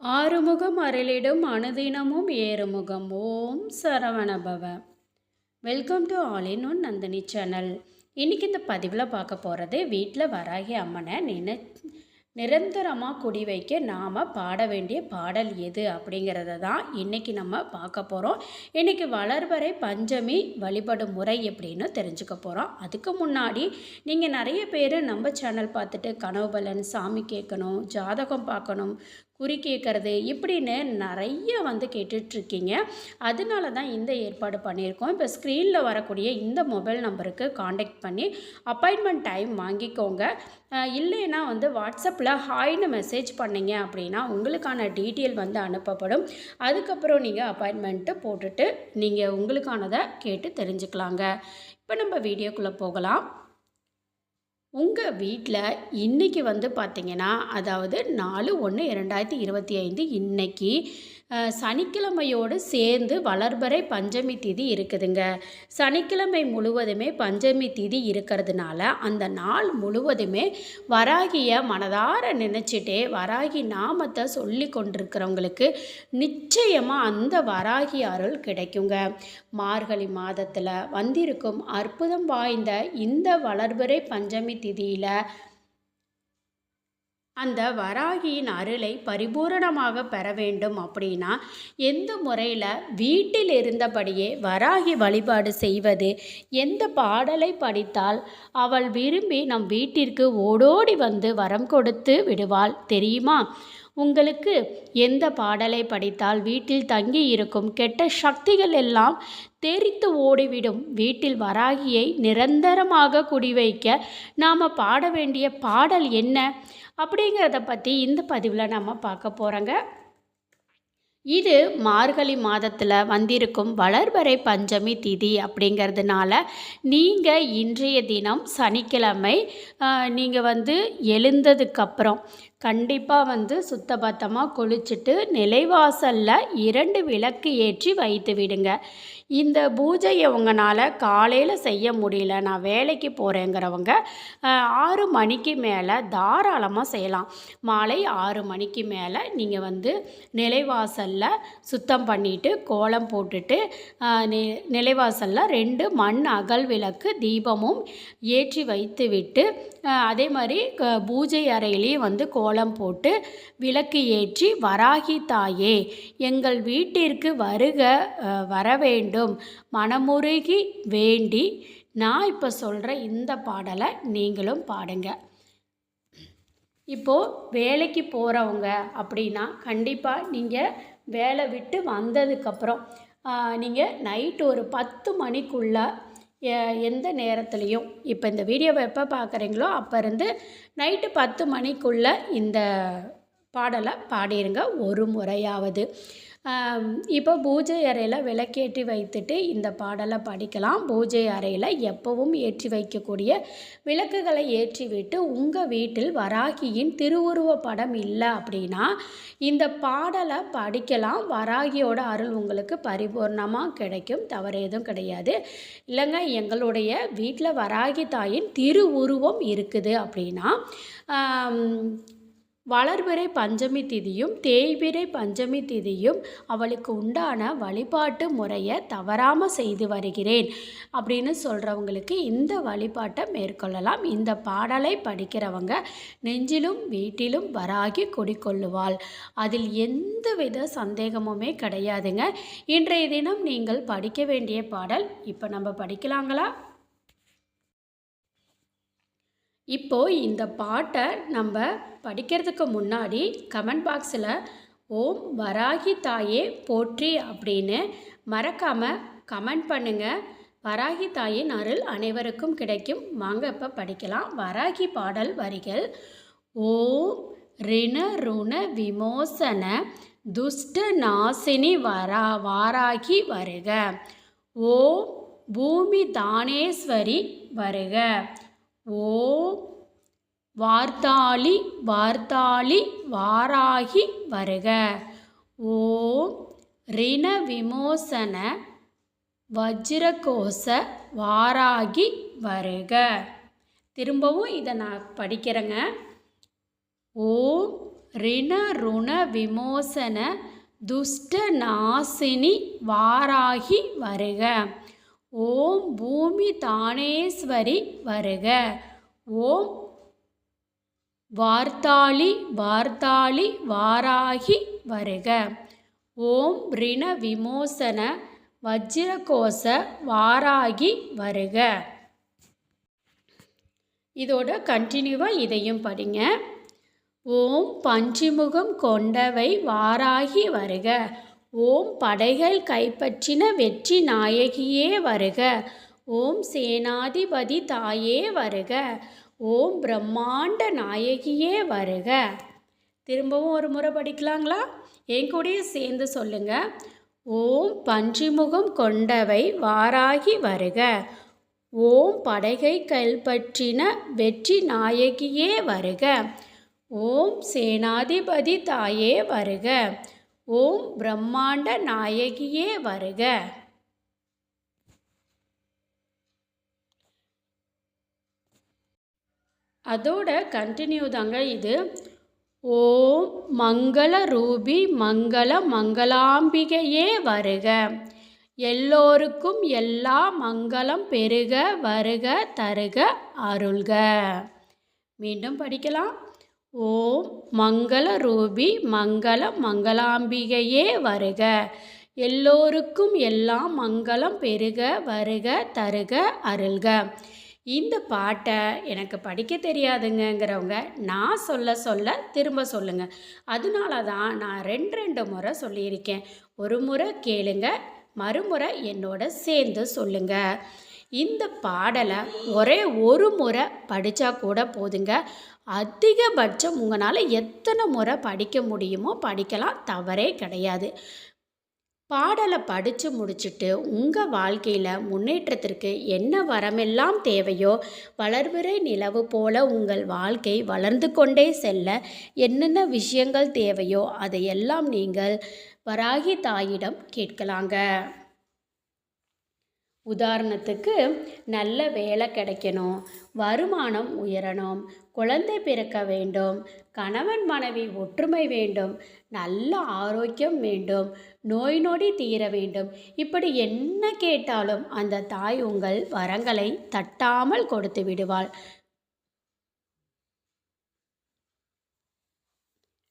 ஆறுமுகம் அருளிடும் அனுதினமும் ஏறுமுகம். Om Saravanabhava. Welcome to all in one Nandhini channel இன்றைக்கி இந்த பதிவில் பார்க்க போகிறது வீட்டில் வராகி அம்மனை நினை நிரந்தரமாக குடி வைக்க நாம் பாட வேண்டிய பாடல் எது அப்படிங்கிறத தான் இன்றைக்கி நம்ம பார்க்க போகிறோம் இன்றைக்கி வளர்வரை பஞ்சமி வழிபடும் முறை எப்படின்னு தெரிஞ்சுக்க போகிறோம் அதுக்கு முன்னாடி நீங்கள் நிறைய பேர் நம்ம சேனல் பார்த்துட்டு கனவு பலன் சாமி கேட்கணும் ஜாதகம் பார்க்கணும் குறி கேட்குறது இப்படின்னு நிறைய வந்து கேட்டுட்ருக்கீங்க. அதனால தான் இந்த ஏற்பாடு பண்ணியிருக்கோம். இப்போ ஸ்க்ரீனில் வரக்கூடிய இந்த மொபைல் நம்பருக்கு காண்டாக்ட் பண்ணி அப்பாயின்மெண்ட் டைம் வாங்கிக்கோங்க. இல்லைன்னா வந்து வாட்ஸ்அப்பில் ஹாய்னு மெசேஜ் பண்ணிங்க அப்படின்னா உங்களுக்கான டீட்டெயில் வந்து அனுப்பப்படும். அதுக்கப்புறம் நீங்கள் அப்பாயின்மெண்ட்டு போட்டுட்டு நீங்கள் உங்களுக்கானதை கேட்டு தெரிஞ்சுக்கலாங்க. இப்போ நம்ம வீடியோக்குள்ளே போகலாம். உங்கள் வீட்டில் இன்றைக்கி வந்து பார்த்திங்கன்னா அதாவது நாலு ஒன்று இரண்டாயிரத்தி இருபத்தி ஐந்து இன்றைக்கி சனிக்கிழமையோடு சேர்ந்து வளர்பறை பஞ்சமி திதி இருக்குதுங்க. சனிக்கிழமை முழுவதுமே பஞ்சமி திதி இருக்கிறதுனால அந்த நாள் முழுவதுமே வராகிய மனதார நினச்சிட்டே வராகி நாமத்தை சொல்லி கொண்டிருக்கிறவங்களுக்கு நிச்சயமாக அந்த வராகி அருள் கிடைக்குங்க. மார்கழி மாதத்தில் வந்திருக்கும் அற்புதம் வாய்ந்த இந்த வளர்பறை பஞ்சமி திதியில் அந்த வராகியின் அருளை பரிபூரணமாக பெற வேண்டும் அப்படின்னா எந்த முறையில் வீட்டில் இருந்தபடியே வராகி வழிபாடு செய்வது எந்த பாடலை படித்தால் அவள் விரும்பி நம் வீட்டிற்கு ஓடோடி வந்து வரம் கொடுத்து விடுவாள் தெரியுமா? உங்களுக்கு எந்த பாடலை படித்தால் வீட்டில் தங்கி இருக்கும் கெட்ட சக்திகள் எல்லாம் தெரித்து ஓடிவிடும். வீட்டில் வராகியை நிரந்தரமாக குடிவைக்க நாம் பாட வேண்டிய பாடல் என்ன? அப்படிங்கிறத பற்றி இந்த பதிவில் நம்ம பார்க்க போகிறோங்க இது மார்கழி மாதத்தில் வந்திருக்கும் வளர்வரை பஞ்சமி திதி அப்படிங்கிறதுனால நீங்கள் இன்றைய தினம் சனிக்கிழமை நீங்கள் வந்து எழுந்ததுக்கப்புறம் கண்டிப்பாக வந்து சுத்தபத்தமாக குளிச்சுட்டு நிலைவாசலில் இரண்டு விளக்கு ஏற்றி வைத்து விடுங்க. இந்த பூஜையை உங்களால் காலையில் செய்ய முடியல. நான் வேலைக்கு போகிறேங்கிறவங்க ஆறு மணிக்கு மேலே தாராளமாக செய்யலாம். மாலை ஆறு மணிக்கு மேலே நீங்கள் வந்து நிலைவாசலில் சுத்தம் பண்ணிவிட்டு கோலம் போட்டுட்டு நிலைவாசலில் ரெண்டு மண் அகல் விளக்கு தீபமும் ஏற்றி வைத்து விட்டு அதே மாதிரி பூஜை அறையிலையும் வந்து கோலம் போட்டு விளக்கு ஏற்றி வராகி தாயே எங்கள் வீட்டிற்கு வருக வர வேண்டும் மனமுருகி வேண்டி நான் இப்போ சொல்கிற இந்த பாடலை நீங்களும் பாடுங்க. இப்போது வேலைக்கு போகிறவங்க அப்படின்னா கண்டிப்பாக நீங்கள் வேலை விட்டு வந்ததுக்கப்புறம் நீங்கள் நைட்டு ஒரு பத்து மணிக்குள்ளே எந்த நேரத்துலையும் இப்போ இந்த வீடியோவை எப்போ பார்க்குறீங்களோ அப்போ இருந்து நைட்டு பத்து மணிக்குள்ளே இந்த பாடலை பாடிடுங்க ஒரு முறையாவது. இப்போ பூஜை அறையில் விளக்கேற்றி வைத்துட்டு இந்த பாடலை படிக்கலாம். பூஜை அறையில் எப்பவும் ஏற்றி வைக்கக்கூடிய விளக்குகளை ஏற்றி விட்டு உங்கள் வீட்டில் வராகியின் திருவுருவ படம் இல்லை அப்படின்னா இந்த பாடலை படிக்கலாம். வராகியோட அருள் உங்களுக்கு பரிபூர்ணமாக கிடைக்கும். தவறு எதுவும் கிடையாது. இல்லைங்க எங்களுடைய வீட்டில் வராகி தாயின் திருவுருவம் இருக்குது அப்படின்னா வளர்பிறை பஞ்சமி திதியும் தேய்பிறை பஞ்சமி திதியும் அவளுக்கு உண்டான வழிபாட்டு முறையை தவறாமல் செய்து வருகிறேன் அப்படின்னு சொல்கிறவங்களுக்கு இந்த வழிபாட்டை மேற்கொள்ளலாம். இந்த பாடலை படிக்கிறவங்க நெஞ்சிலும் வீட்டிலும் வராகி குடிக்கொள்ளுவாள். அதில் எந்த வித சந்தேகமுமே கிடையாதுங்க. இன்றைய தினம் நீங்கள் படிக்க வேண்டிய பாடல் இப்போ நம்ம படிக்கலாங்களா? இப்போது இந்த பாட்டை நம்ம படிக்கிறதுக்கு முன்னாடி கமெண்ட் பாக்ஸில் ஓம் வராகி தாயே போற்றி அப்படின்னு மறக்காமல் கமெண்ட் பண்ணுங்கள் வராகி தாயின் அருள் அனைவருக்கும் கிடைக்கும். வாங்க இப்போ படிக்கலாம். வராகி பாடல் வரிகள் ஓம் ரிண ருண விமோசன துஷ்ட நாசினி வரா வாராகி வருக. ஓம் பூமி தானேஸ்வரி வருக. ஓம் வார்த்தாளி வார்த்தாளி வாராகி வருக. ஓம் ரிண விமோசன வஜ்ரகோச வாராகி வருக. திரும்பவும் இதை நான் படிக்கிறேங்க. ஓம் ரிண ருண விமோசன துஷ்ட நாசினி வாராகி வருக. ஓம் பூமி தானேஸ்வரி வருக. ஓம் வார்த்தாளி வார்த்தாளி வாராகி வருக. ஓம் ரிண விமோசன வஜ்ரகோச வாராகி வருக. இதோட கண்டினியூவாக இதையும் படிங்க. ஓம் பஞ்சிமுகம் கொண்டவை வாராகி வருக. ஓம் படைகள் கைப்பற்றின வெற்றி நாயகியே வருக. ஓம் சேனாதிபதி தாயே வருக. ஓம் பிரம்மாண்ட நாயகியே வருக. திரும்பவும் ஒரு முறை படிக்கலாங்களா? என் கூடயே சேர்ந்து சொல்லுங்க. ஓம் பன்றிமுகம் கொண்டவை வாராகி வருக. ஓம் படைகை கைப்பற்றின வெற்றி நாயகியே வருக. ஓம் சேனாதிபதி தாயே வருக. ஓம் பிரம்மாண்ட நாயகியே வருக. அதோட கண்டினியூ தாங்க இது. ஓம் மங்கள ரூபி மங்கள மங்களாம்பிகையே வருக. எல்லோருக்கும் எல்லா மங்களம் பெருக வருக தருக அருள்க. மீண்டும் படிக்கலாம். ஓம் மங்கள ரூபி மங்கள மங்களாம்பிகையே வருக. எல்லோருக்கும் எல்லாம் மங்களம் பெருக வருக தருக அருள்க. இந்த பாட்டை எனக்கு படிக்க தெரியாதுங்கங்கிறவங்க நான் சொல்ல சொல்ல திரும்ப சொல்லுங்க. அதனால தான் நான் ரெண்டு ரெண்டு முறை சொல்லியிருக்கேன். ஒரு முறை கேளுங்க மறுமுறை என்னோட சேர்ந்து சொல்லுங்க. இந்த பாடலை ஒரே ஒரு முறை படித்தா கூட போதுங்க. அதிகபட்சம் உங்களால் எத்தனை முறை படிக்க முடியுமோ படிக்கலாம் தவறே கிடையாது. பாடலை படித்து முடிச்சுட்டு உங்கள் வாழ்க்கையில் முன்னேற்றத்திற்கு என்ன வரமெல்லாம் தேவையோ வளர்விறை நிலவு போல உங்கள் வாழ்க்கை வளர்ந்து கொண்டே செல்ல என்னென்ன விஷயங்கள் தேவையோ அதையெல்லாம் நீங்கள் வராகி தாயிடம் கேட்கலாங்க. உதாரணத்துக்கு நல்ல வேலை கிடைக்கணும் வருமானம் உயரணும் குழந்தை பிறக்க வேண்டும் கணவன் மனைவி ஒற்றுமை வேண்டும் நல்ல ஆரோக்கியம் வேண்டும் நோய் நொடி தீர வேண்டும். இப்படி என்ன கேட்டாலும் அந்த தாய் உங்கள் வரங்களை தட்டாமல் கொடுத்து விடுவாள்.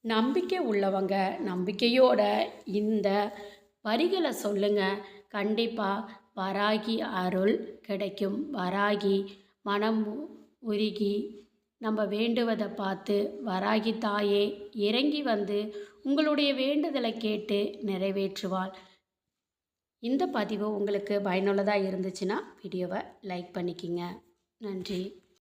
நம்பிக்கை உள்ளவங்க நம்பிக்கையோட இந்த வரிகளை சொல்லுங்கள் கண்டிப்பாக வராகி அருள் கிடைக்கும். வராகி மனம் உருகி நம்ம வேண்டுவதை பார்த்து வராகி தாயே இறங்கி வந்து உங்களுடைய வேண்டுதலை கேட்டு நிறைவேற்றுவாள். இந்த பதிவு உங்களுக்கு பயனுள்ளதாக இருந்துச்சுன்னா வீடியோவை லைக் பண்ணிக்கிங்க. நன்றி.